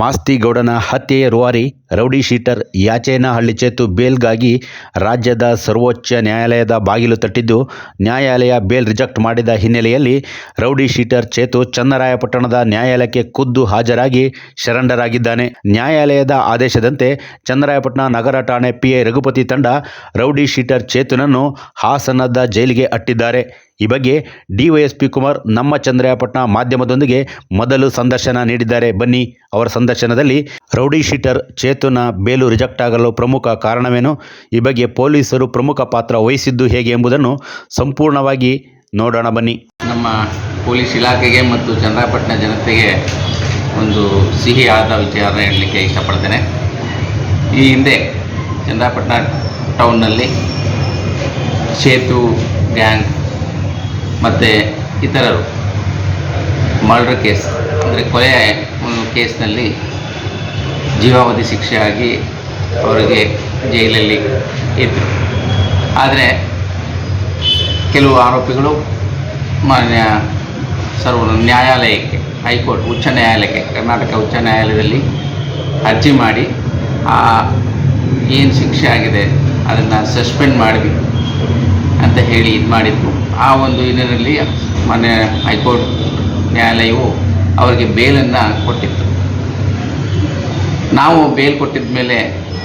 ಮಾಸ್ತಿಗೌಡನ ಹತ್ಯೆಯ ರೂವಾರಿ rowdy sheeter ಯಾಚೇನಹಳ್ಳಿ Chethu ಬೇಲ್ಗಾಗಿ ರಾಜ್ಯದ ಸರ್ವೋಚ್ಚ ನ್ಯಾಯಾಲಯದ ಬಾಗಿಲು ತಟ್ಟಿದ್ದು, ನ್ಯಾಯಾಲಯ ಬೇಲ್ ರಿಜೆಕ್ಟ್ ಮಾಡಿದ ಹಿನ್ನೆಲೆಯಲ್ಲಿ ರೌಡಿ ಶೀಟರ್ ಚೇತು ಚನ್ನರಾಯಪಟ್ಟಣದ ನ್ಯಾಯಾಲಯಕ್ಕೆ ಖುದ್ದು ಹಾಜರಾಗಿ ಶರಣರಾಗಿದ್ದಾನೆ. ನ್ಯಾಯಾಲಯದ ಆದೇಶದಂತೆ ಚನ್ನರಾಯಪಟ್ಟಣ ನಗರ ಠಾಣೆ ಪಿಎ ರಘುಪತಿ ತಂಡ ರೌಡಿ ಶೀಟರ್ ಚೇತುನನ್ನು ಹಾಸನದ ಜೈಲಿಗೆ ಅಟ್ಟಿದ್ದಾರೆ. ಈ ಬಗ್ಗೆ ಡಿವೈಎಸ್ಪಿ ಕುಮಾರ್ ನಮ್ಮ ಚಂದ್ರಾಯಪಟ್ಟಣ ಮಾಧ್ಯಮದೊಂದಿಗೆ ಮೊದಲು ಸಂದರ್ಶನ ನೀಡಿದ್ದಾರೆ. ಬನ್ನಿ ಅವರ ಸಂದರ್ಶನದಲ್ಲಿ ರೌಡಿ ಶೀಟರ್ ಚೇತುನ ಬೇಲು ರಿಜೆಕ್ಟ್ ಆಗಲು ಪ್ರಮುಖ ಕಾರಣವೇನು? ಈ ಬಗ್ಗೆ ಪೊಲೀಸರು ಪ್ರಮುಖ ಪಾತ್ರ ವಹಿಸಿದ್ದು ಹೇಗೆ ಎಂಬುದನ್ನು ಸಂಪೂರ್ಣವಾಗಿ ನೋಡೋಣ ಬನ್ನಿ. ನಮ್ಮ ಪೊಲೀಸ್ ಇಲಾಖೆಗೆ ಮತ್ತು ಚಂದ್ರಪಟ್ಟಣ ಜನತೆಗೆ ಒಂದು ಸಿಹಿ ಆದ ವಿಚಾರ ಹೇಳಲಿಕ್ಕೆ ಇಷ್ಟಪಡ್ತೇನೆ. ಈ ಹಿಂದೆ ಚಂದ್ರಪಟ್ಟಣ ಟೌನ್ನಲ್ಲಿ ಸೇತು ಗ್ಯಾಂಗ್ ಮತ್ತು ಇತರರು ಮರ್ಡರ್ ಕೇಸ್, ಅಂದರೆ ಕೊಲೆ ಕೇಸ್ನಲ್ಲಿ ಜೀವಾವಧಿ ಶಿಕ್ಷೆ ಆಗಿ ಅವರಿಗೆ ಜೈಲಲ್ಲಿ ಇದ್ದರು ಆದರೆ ಕೆಲವು ಆರೋಪಿಗಳು ಮಾನ್ಯ ಸರ್ವ ನ್ಯಾಯಾಲಯಕ್ಕೆ, ಹೈಕೋರ್ಟ್, ಉಚ್ಚ ನ್ಯಾಯಾಲಯಕ್ಕೆ, ಕರ್ನಾಟಕ ಉಚ್ಚ ನ್ಯಾಯಾಲಯದಲ್ಲಿ ಅರ್ಜಿ ಮಾಡಿ, ಆ ಏನು ಶಿಕ್ಷೆ ಆಗಿದೆ ಅದನ್ನು ಸಸ್ಪೆಂಡ್ ಮಾಡಬೇಕು ಅಂತ ಹೇಳಿ ಇದು ಮಾಡಿದ್ರು. ಆ ಒಂದು ಇದರಲ್ಲಿ ಮಾನ್ಯ ಹೈಕೋರ್ಟ್ ನ್ಯಾಯಾಲಯವು ಅವರಿಗೆ ಬೇಲನ್ನು ಕೊಟ್ಟಿತ್ತು. ನಾವು ಬೇಲ್ ಕೊಟ್ಟಿದ್ದ ಮೇಲೆ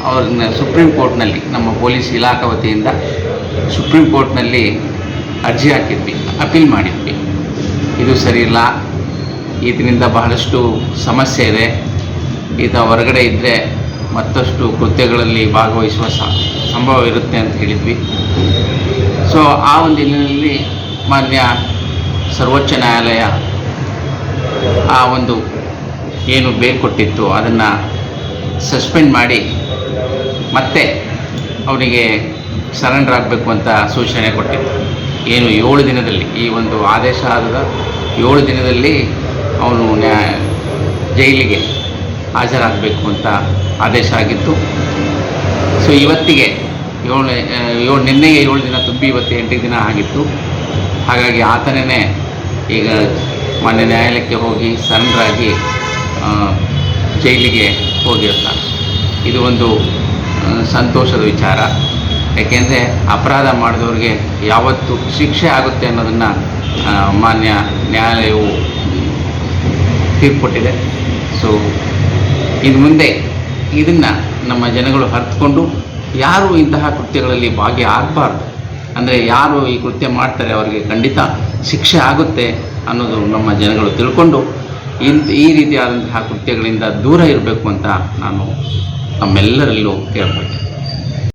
ಅವ್ರನ್ನ ಸುಪ್ರೀಂ ಕೋರ್ಟ್ನಲ್ಲಿ ನಮ್ಮ ಪೊಲೀಸ್ ಇಲಾಖೆ ವತಿಯಿಂದ ಸುಪ್ರೀಂ ಕೋರ್ಟ್ನಲ್ಲಿ ಅರ್ಜಿ ಹಾಕಿದ್ವಿ, ಅಪೀಲ್ ಮಾಡಿದ್ವಿ. ಇದು ಸರಿ ಇಲ್ಲ. ಇದರಿಂದ ಬಹಳಷ್ಟು ಸಮಸ್ಯೆ ಇದೆ. ಈತ ಹೊರಗಡೆ ಇದ್ದರೆ ಮತ್ತಷ್ಟು ಕೃತ್ಯಗಳಲ್ಲಿ ಭಾಗವಹಿಸುವ ಸಂಭವ ಇರುತ್ತೆ ಅಂತ ಹೇಳಿದ್ವಿ. ಸೊ ಆ ಒಂದು ಹಿನ್ನೆಲೆಯಲ್ಲಿ ಮಾನ್ಯ ಸರ್ವೋಚ್ಚ ನ್ಯಾಯಾಲಯ ಆ ಒಂದು ಏನು ಬೇಲ್ ಕೊಟ್ಟಿತ್ತು, ಅದನ್ನು ಸಸ್ಪೆಂಡ್ ಮಾಡಿ ಮತ್ತೆ ಅವನಿಗೆ ಸರೆಂಡರ್ ಆಗಬೇಕು ಅಂತ ಸೂಚನೆ ಕೊಟ್ಟಿತ್ತು ಏನು ಏಳು ದಿನದಲ್ಲಿ ಈ ಒಂದು ಆದೇಶ ಆದ ಏಳು ದಿನದಲ್ಲಿ ಅವನು ನ್ಯಾ ಜೈಲಿಗೆ ಹಾಜರಾಗಬೇಕು ಅಂತ ಆದೇಶ ಆಗಿತ್ತು. ಸೊ ಇವತ್ತಿಗೆ ಏಳು ಏಳು, ನಿನ್ನೆಗೆ ಏಳು ದಿನ ತುಂಬಿ ಇವತ್ತು ಎಂಟು ದಿನ ಆಗಿತ್ತು. ಹಾಗಾಗಿ ಆತನೇ ಈಗ ಮಾನ್ಯ ನ್ಯಾಯಾಲಯಕ್ಕೆ ಹೋಗಿ ಸರೆಂಡರ್ ಆಗಿ ಜೈಲಿಗೆ ಹೋಗಿರ್ತಾನೆ ಇದು ಒಂದು ಸಂತೋಷದ ವಿಚಾರ. ಯಾಕೆಂದರೆ ಅಪರಾಧ ಮಾಡಿದವ್ರಿಗೆ ಯಾವತ್ತು ಶಿಕ್ಷೆ ಆಗುತ್ತೆ ಅನ್ನೋದನ್ನು ಮಾನ್ಯ ನ್ಯಾಯಾಲಯವು ತೀರ್ಪು ಕೊಟ್ಟಿದೆ ಸೊ ಇನ್ನು ಮುಂದೆ ಇದನ್ನು ನಮ್ಮ ಜನಗಳು ಹರಿತುಕೊಂಡು ಯಾರು ಇಂತಹ ಕೃತ್ಯಗಳಲ್ಲಿ ಭಾಗಿಯಾಗಬಾರ್ದು? ಅಂದರೆ ಯಾರು ಈ ಕೃತ್ಯ ಮಾಡ್ತಾರೆ ಅವರಿಗೆ ಖಂಡಿತ ಶಿಕ್ಷೆ ಆಗುತ್ತೆ ಅನ್ನೋದು ನಮ್ಮ ಜನಗಳು ತಿಳ್ಕೊಂಡು ಇಂಥ ಈ ರೀತಿಯಾದಂತಹ ಕೃತ್ಯಗಳಿಂದ ದೂರ ಇರಬೇಕು ಅಂತ ನಾನು ನಮ್ಮೆಲ್ಲರಲ್ಲೂ ಕೇಳ್ಕೊಳ್ತೇನೆ.